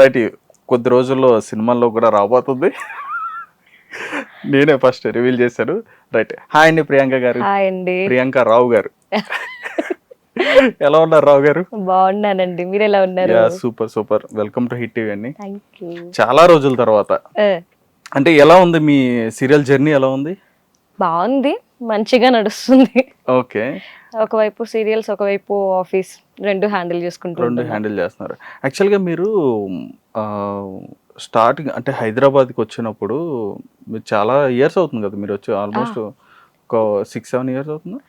Right కొద్ది రోజుల్లో సినిమాల్లో కూడా రాబోతుంది. నేనే ఫస్ట్ రివీల్ చేశాను. రైట్. హాయ్ అండి ప్రియాంక గారు. ప్రియాంక రావు గారు. ఎలా ఉన్నారు రావు గారు? బాగున్నానండి. మీరు ఎలా ఉన్నారు? Super super. Welcome to hit TV అండి. చాలా రోజుల తర్వాత. అంటే ఎలా ఉంది మీ సీరియల్ జర్నీ? ఎలా ఉంది? బాగుంది. మంచిగా నడుస్తుంది. ఓకే. ఒకవైపు సీరియల్స్ ఒకవైపు ఆఫీస్ రెండు హ్యాండిల్ రెండు చేసుకుంటూ హ్యాండిల్ చేస్తున్నారు. యాక్చువల్గా మీరు స్టార్టింగ్ అంటే హైదరాబాద్కి వచ్చినప్పుడు మీరు చాలా ఇయర్స్ అవుతుంది కదా మీరు వచ్చి ఆల్మోస్ట్ ఒక సిక్స్ సెవెన్ ఇయర్స్ అవుతుందా?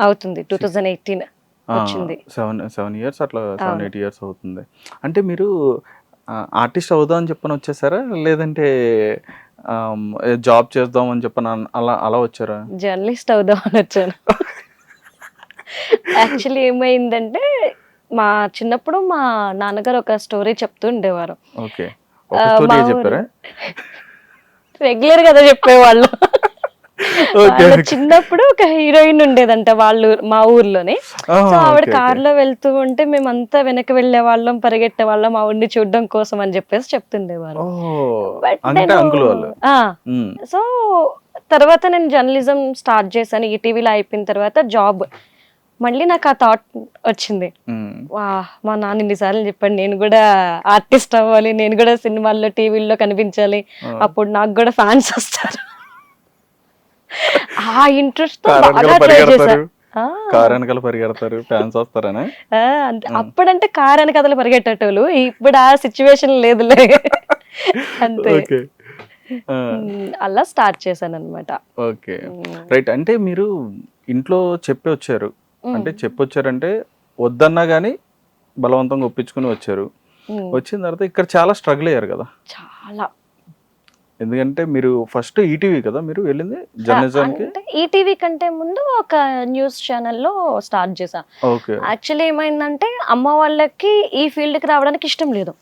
అవుతుంది. టూ థౌజండ్ ఎయిటీన్ వచ్చింది. సెవెన్ సెవెన్ ఇయర్స్ అట్లా సెవెన్. ఎయిట్ ఇయర్స్ అవుతుంది. అంటే మీరు ఆర్టిస్ట్ అవుదాం అని చెప్పని వచ్చేసారా? లేదంటే జాబ్ చేద్దాం అని చెప్పని అలా అలా వచ్చారా? జర్నలిస్ట్ అవుదాం అని వచ్చాను. యాక్చువల్లీ ఏమైందంటే మా చిన్నప్పుడు మా నాన్నగారు ఒక స్టోరీ చెప్తూ ఉండేవారు. రెగ్యులర్ కదా చెప్పేవాళ్ళు. చిన్నప్పుడు ఒక హీరోయిన్ ఉండేదంట వాళ్ళు మా ఊర్లోనే. సో ఆవిడ. కార్లో వెళ్తూ ఉంటే మేమంతా వెనక వెళ్ళే వాళ్ళం పరిగెట్టే వాళ్ళం ఆవిడ్ని చూడడం కోసం అని చెప్పేసి చెప్తుండేవారు. నేను- సో తర్వాత నేను జర్నలిజం స్టార్ట్ చేశాను. ఈటీవీలో అయిపోయిన తర్వాత జాబ్ మళ్ళీ నాకు ఆ థాట్ వచ్చింది. వా మా నాన్న ఇన్నిసార్లు చెప్పాడు నేను కూడా ఆర్టిస్ట్ అవ్వాలి నేను కూడా సినిమాల్లో టీవీల్లో కనిపించాలి. అప్పుడు నాకు కూడా ఫ్యాన్స్ వస్తారు. ఆ ఇంట్రెస్ట్తో బాగా ట్రై చేశా. పరిగెడతారు. ఆ, కారు వెనకాల పరిగెడతారు ఫ్యాన్స్ వస్తారనే? అప్పుడంటే కార్ అని కథలు పరిగెట్టేటోళ్ళు ఇప్పుడు ఆ సిచ్యువేషన్ లేదులే. అంతే. అలా స్టార్ట్ చేశాను అనమాట ఓకే రైట్ అంటే మీరు ఇంట్లో చెప్పి వచ్చారు. అంటే చెప్పి వచ్చారంటే వద్దన్నా కానీ బలవంతంగా ఒప్పించుకుని వచ్చారు. వచ్చిన తర్వాత ఇక్కడ చాలా స్ట్రగుల్ అయ్యారు కదా. చాలా. ఎందుకంటే మీరు ఫస్ట్ ఈటీవీ కదా మీరు వెళ్ళింది జర్నలిజానికి ఈటీవీ కంటే ముందు ఒక న్యూస్ ఛానల్లో స్టార్ట్ చేశా. ఓకే. యాక్చువల్లీ ఏమైందంటే అమ్మ వాళ్ళకి ఈ ఫీల్డ్కి రావడానికి ఇష్టం లేదు.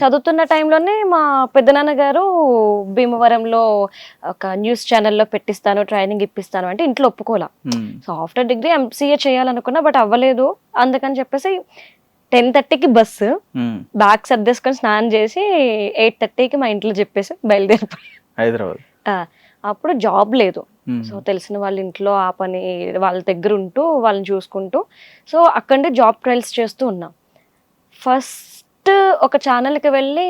చదువుతున్న టైంలోనే మా పెద్దనాన్న గారు భీమవరంలో ఒక న్యూస్ ఛానల్లో పెట్టిస్తాను ట్రైనింగ్ ఇప్పిస్తాను అంటే ఇంట్లో ఒప్పుకోలా. సో ఆఫ్టర్ డిగ్రీ ఎంసీఏ చేయాలనుకున్నా బట్ అవ్వలేదు. అందుకని చెప్పేసి టెన్ థర్టీకి బస్సు. బ్యాగ్ సర్దేసుకొని స్నానం చేసి ఎయిట్ థర్టీకి మా ఇంట్లో చెప్పేసి బయలుదేరిపోయి. హైదరాబాద్. అప్పుడు జాబ్ లేదు. సో తెలిసిన వాళ్ళ ఇంట్లో ఆ పని వాళ్ళ దగ్గర ఉంటూ వాళ్ళని చూసుకుంటూ. సో అక్కడే జాబ్ ట్రయల్స్ చేస్తూ ఉన్నాం. ఫస్ట్ ఒక ఛానల్కి వెళ్ళి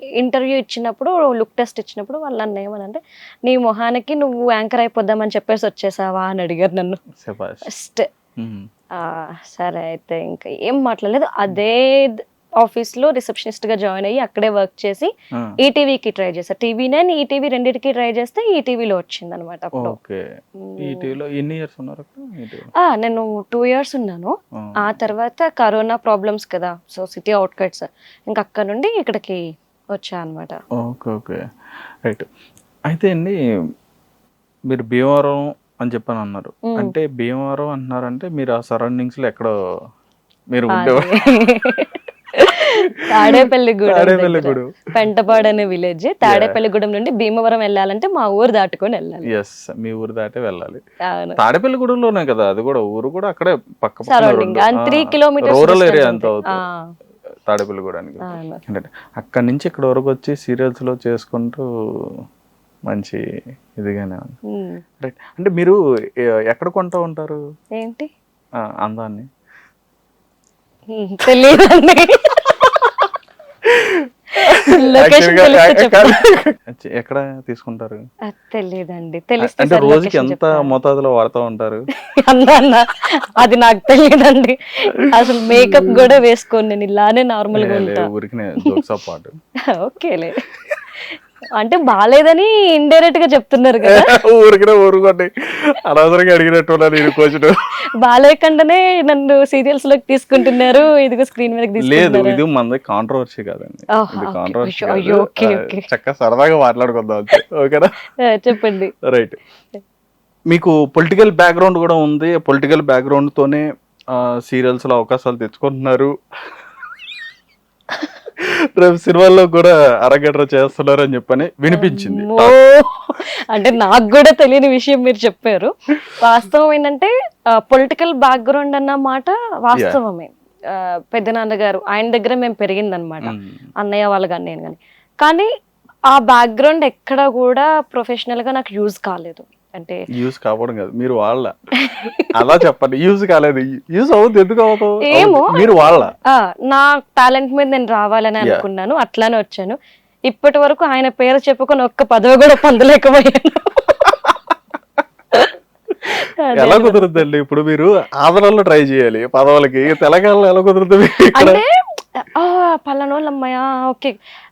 ఇంటర్వ్యూ ఇచ్చినప్పుడు లుక్ టెస్ట్ ఇచ్చినప్పుడు వాళ్ళు నన్ను ఏమనంటే నీ మొహానికి నువ్వు యాంకర్ అయిపోద్దామని చెప్పేసి వచ్చేసావా? అని అడిగారు నన్ను. ఫస్ట్. సరే అయితే ఇంకా ఏం మాట్లాడలేదు. అదే ఆఫీస్లో రిసెప్షనిస్ట్గా జాయిన్ అయ్యి అక్కడే వర్క్ చేసి ఈటీవీకి ట్రై చేశా. టీవీ నైన్ ఈటీవీ రెండింటికి ట్రై చేస్తే ఈటీవీలో వచ్చింది అనమాట నేను టూ ఇయర్స్ ఉన్నాను. ఆ. తర్వాత కరోనా ప్రాబ్లమ్స్ కదా సో సిటీ అవుట్కట్స్. ఇంకా అక్కడ నుండి ఇక్కడికి వచ్చా అనమాట ఓకే ఓకే. రైట్. అయితే అండి మీరు భీమవరం అని చెప్పని అన్నారు. అంటే భీమవరం అంటున్నారంటే మీరు ఆ సరౌండింగ్స్లో ఎక్కడో మీరు ఉండేవారు. తాడేపల్లిగూడెం. పెంటపాడు అనే విలేజ్ తాడేపల్లిగూడెం నుండి భీమవరం వెళ్ళాలంటే మా ఊరు దాటుకొని వెళ్ళాలి. ఎస్ మీ ఊరు దాటే వెళ్ళాలి. తాడేపల్లిగూడెంలోనే కదా అది కూడా ఊరు కూడా అక్కడే పక్క surrounding three kilometres rural area అంత అవుతుంది? తాడేపల్లిగూడానికి అక్కడి నుంచి ఇక్కడ వరకు వచ్చి సీరియల్స్లో చేసుకుంటూ మంచి ఇదిగానే ఉంది. రైట్ అంటే మీరు ఎక్కడ కొంటూ ఉంటారు? ఏంటి? ఆ, అందాన్ని. తెలియదండి. ఎక్కడ తీసుకుంటారు? అది తెలియదండి. తెలిస్తే అంటే రోజుకి ఎంత. మోతాదులో వాడుతూ ఉంటారు? అన్నా అది నాకు తెలియదండి. అసలు మేకప్ కూడా వేసుకోను నేను ఇలానే నార్మల్గా ఉంటా. ఊరికి జోక్స్ పాటు. ఓకేలే. అంటే బాగాలేదని ఇండైరెక్ట్గా చెప్తున్నారు కదా. ఊరికినే ఊరుకోండి. అనవసరంగా అడిగినట్టు నేను కోచడు బాగాలేకుండానే నన్ను సీరియల్స్లోకి తీసుకుంటున్నారు. ఇదిగో స్క్రీన్ మీద లేదు ఇది మనది కాంట్రవర్సీ కాదండి. కాంట్రవర్సీ. చక్కగా సరదాగా మాట్లాడుకుందాం ఓకేనా? చెప్పండి. రైట్ మీకు పొలిటికల్ బ్యాక్గ్రౌండ్ కూడా ఉంది. పొలిటికల్ బ్యాక్గ్రౌండ్ తోనే సీరియల్స్లో అవకాశాలు తెచ్చుకుంటున్నారు. రేపు సినిమాల్లో కూడా అరగడ్ర చేస్తున్నారు అని చెప్పని వినిపించింది. అంటే నాకు కూడా తెలియని విషయం మీరు చెప్పారు. వాస్తవం ఏంటంటే పొలిటికల్ బ్యాక్గ్రౌండ్ అన్న మాట వాస్తవమే. పెద్దనాన్నగారు ఆయన దగ్గర మేము పెరిగిందనమాట మ్మ్. అన్నయ్య వాళ్ళు కానీ నేను కానీ కానీ ఆ బ్యాక్గ్రౌండ్ ఎక్కడ కూడా professional గా నాకు యూజ్ కాలేదు. అంటే యూజ్ కావడం కాదు. మీరు వాళ్ళ. అలా చెప్పండి. యూజ్ కాలేదు. యూజ్ అవుతుంది ఎందుకు అవుతావు? ఏమో. అవుతుంది. మీరు వాళ్ళ. నా టాలెంట్ మీద నేను రావాలని. అనుకున్నాను. అట్లానే వచ్చాను. ఇప్పటి వరకు ఆయన పేరు చెప్పుకొని ఒక్క పదవి కూడా పొందలేకపోయాను. ఎలా కుదురుద్దండి? ఇప్పుడు మీరు ఆంధ్రాలో ట్రై చేయాలి. పదవులకి. తెలంగాణలో ఎలా కుదురుతుంది అంటే ఆ, పలానోళ్ళు అమ్మాయ ఓకే.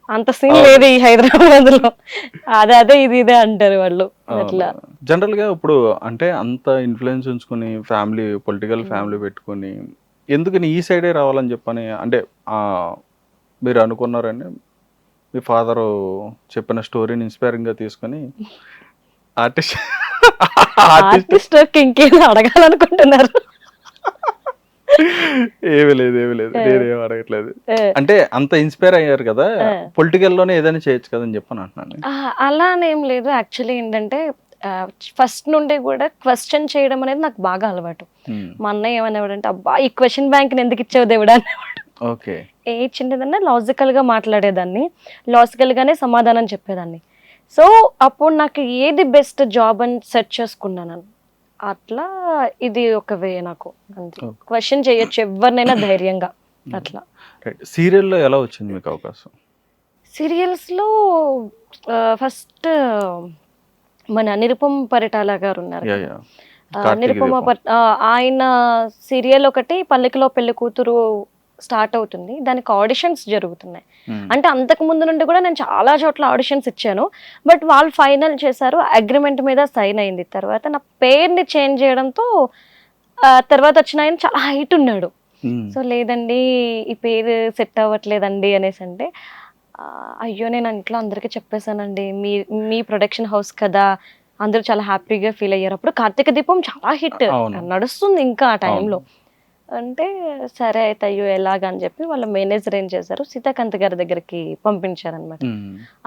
అంత సీన్ లేదు ఈ హైదరాబాద్లో అదే అదే ఇది ఇదే అంటారు వాళ్ళు. అట్లా. జనరల్గా ఇప్పుడు అంటే అంత ఇన్ఫ్లుయెన్స్ ఉంచుకుని ఫ్యామిలీ పొలిటికల్ ఫ్యామిలీ పెట్టుకుని ఎందుకని ఈ సైడే రావాలని చెప్పని అంటే మీరు అనుకున్నారని మీ ఫాదర్ చెప్పిన స్టోరీని ఇన్స్పైరింగ్గా తీసుకొని ఆర్టిస్ట్ ఆర్టిస్ట్ ఆర్టిస్ట్ ఇంకేదో అడగాలనుకుంటున్నారు? ఏమీ లేదు ఏమీ లేదు. నేనేం అడగట్లేదు. అంటే అంత ఇన్స్పైర్ అయ్యారు కదా. పొలిటికల్లోనే ఏదైనా చేయొచ్చు కదని చెప్పని అంటున్నాను అలా అని లేదు. యాక్చువల్లీ ఏంటంటే ఫస్ట్ నుండి కూడా క్వశ్చన్ చేయడం అనేది నాకు బాగా అలవాటు. మా అన్నయ్య ఏమనేవాడంటే అబ్బా ఈ క్వశ్చన్ బ్యాంక్ ఎందుకు ఇచ్చావు దేవుడా? అనేవాడు ఓకే. ఏ చిన్నదన్నా లాజికల్గా మాట్లాడేదాన్ని లాజికల్ గానే సమాధానం చెప్పేదాన్ని. సో అప్పుడు నాకు ఏది బెస్ట్ జాబ్ అని సెర్చ్ చేసుకున్నాను అట్లా ఇది ఒక వే నాకు అంతే. క్వశ్చన్ చేయొచ్చు ఎవరినైనా ధైర్యంగా అట్లా. రైట్ సీరియల్లో ఎలా వచ్చింది మీకు అవకాశం? సీరియల్స్లో ఫస్ట్ మన నిరుపమ్ పరిటాల గారు ఉన్నారు నిరుపమ ఆయన సీరియల్ ఒకటి పల్లెకిలో పెళ్ళి కూతురు స్టార్ట్ అవుతుంది. దానికి ఆడిషన్స్ జరుగుతున్నాయి. Hmm. అంటే అంతకు ముందు నుండి కూడా నేను చాలా చోట్ల ఆడిషన్స్ ఇచ్చాను. బట్ వాళ్ళు ఫైనల్ చేశారు అగ్రిమెంట్ మీద సైన్ అయింది. తర్వాత నా పేరుని చేంజ్ చేయడంతో తర్వాత వచ్చిన ఆయన చాలా హైట్ ఉన్నాడు. Hmm. సో లేదండి ఈ పేరు సెట్ అవ్వట్లేదండి అనేసి అంటే "ఆ, అయ్యో నేను ఇంట్లో అందరికీ చెప్పేశానండి. మీ మీ ప్రొడక్షన్ హౌస్ కదా. అందరూ చాలా హ్యాపీగా ఫీల్ అయ్యారు. అప్పుడు కార్తీక దీపం చాలా హిట్. నడుస్తుంది ఇంకా ఆ టైంలో అంటే సరే అయితే అయ్యో ఎలాగా అని చెప్పి వాళ్ళ మేనేజర్ ఏం చేశారు? సీతాకాంత్ గారి దగ్గరికి పంపించారనమాట.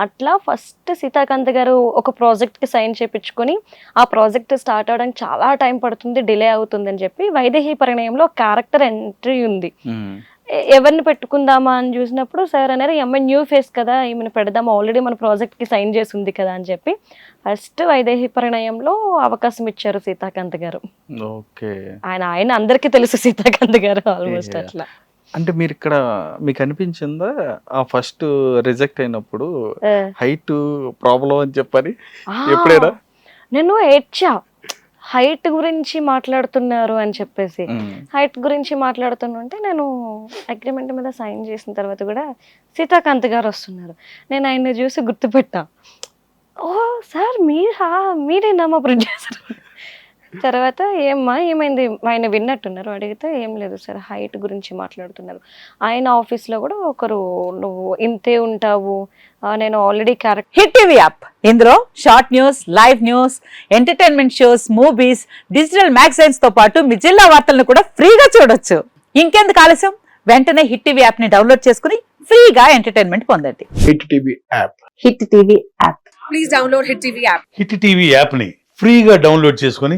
అట్లా ఫస్ట్ సీతాకాంత్ గారు ఒక ప్రాజెక్ట్కి సైన్ చేపించుకొని ఆ ప్రాజెక్ట్ స్టార్ట్ అవడానికి చాలా టైం పడుతుంది డిలే అవుతుంది అని చెప్పి వైదేహి పరిణయంలో క్యారెక్టర్ ఎంట్రీ ఉంది. ఎవరిని పెట్టుకుందామా అని చూసినప్పుడు సార్ అనేది ఈ అమ్మాయి న్యూ ఫేస్ కదా ఈమెను పెడదాం ఆల్రెడీ మన ప్రాజెక్ట్కి సైన్ చేసి ఉంది కదా అని చెప్పి ఫస్ట్ వైదేహి పరిణయంలో అవకాశం ఇచ్చారు సీతాకాంత్ గారు. ఓకే. ఆయన ఆయన అందరికీ తెలుసు సీతాకాంత్ గారు ఆల్మోస్ట్. అట్లా. అంటే మీరు ఇక్కడ మీకు అనిపించిందా ఆ ఫస్ట్ రిజెక్ట్ అయినప్పుడు. హైట్ ప్రాబ్లం అని చెప్పని? ఎప్పుడైనా? నేను ఏడ్చా. హైట్ గురించి మాట్లాడుతున్నారు అని చెప్పేసి. హైట్ గురించి మాట్లాడుతుంటే నేను అగ్రిమెంట్ మీద సైన్ చేసిన తర్వాత కూడా సీతాకాంత్ గారు వస్తున్నారు. నేను ఆయన్ని చూసి గుర్తుపెట్టా. ఓ సార్ మీరా? మీరేనా మా ప్రొడ్యూసర్? తర్వాత ఏమ్మా ఏమైంది? ఆయన విన్నట్టున్నారు. అడిగితే ఏం లేదు సార్ హైట్ గురించి మాట్లాడుతున్నారు. ఆయన ఆఫీస్లో కూడా ఒకరు నువ్వు ఇంతే ఉంటావు. నేను already character hit TV app. ఇందులో short news live news entertainment shows movies digital మ్యాగజైన్స్తో పాటు మీ జిల్లా వార్తలను కూడా ఫ్రీగా చూడొచ్చు. ఇంకెందుకు ఆలస్యం? వెంటనే హిట్ టీవీ యాప్ని డౌన్లోడ్ చేసుకుని ఫ్రీగా ఎంటర్టైన్మెంట్ పొందండి. Hit TV app. Hit TV app. Hit TV యాప్ని ఫ్రీగా డౌన్లోడ్ చేసుకొని